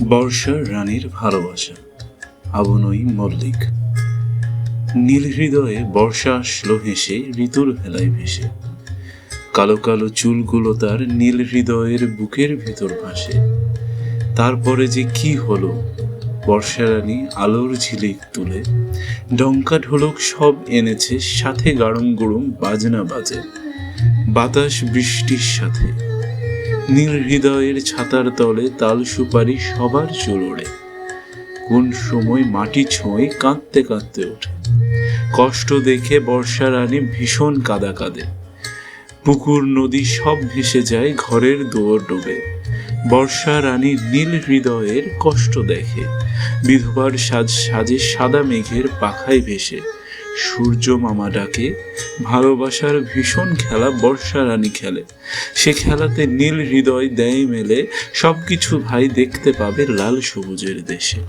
বর্ষা রানীর ভালোবাসা আবনই মল্লিক। নীল হৃদয়ে বর্ষা আসলো হেসে, ঋতুর ভেলায় ভেসে। কালো কালো চুলগুলো তার নীল হৃদয়ের বুকের ভেতর ভাসে। তারপরে যে কি হলো? বর্ষা রানী আলোর ঝিলিক তুলে, ডঙ্কা ঢোলক সব এনেছে, সাথে গাড়ম গুড়ুম বাজনা বাজে। বাতাস বৃষ্টির সাথে। নীল হৃদয়ের ছাতার তলে তাল সুপারি সবার চুল ওড়ে কোন সময় মাটি ছোঁয় কাঁদতে কাঁদতে ওঠে। কষ্ট দেখে বর্ষা রানী ভীষণ কাদা কাঁদে। পুকুর, নদী সব ভেসে যায় ঘরের দুয়ার ডোবে। বর্ষা রানী নীল হৃদয়ের কষ্ট দেখে। বিধবার সাজ সাজে সাদা মেঘের পাখায় ভেসে। সূর্য মামা ডাকে, ভালোবাসার ভীষণ খেলা বর্ষা রানী খেলে। সে খেলাতে নীল হৃদয় দেয় মেলে, সবকিছু ভাই দেখতে পাবে লাল সবুজের দেশে।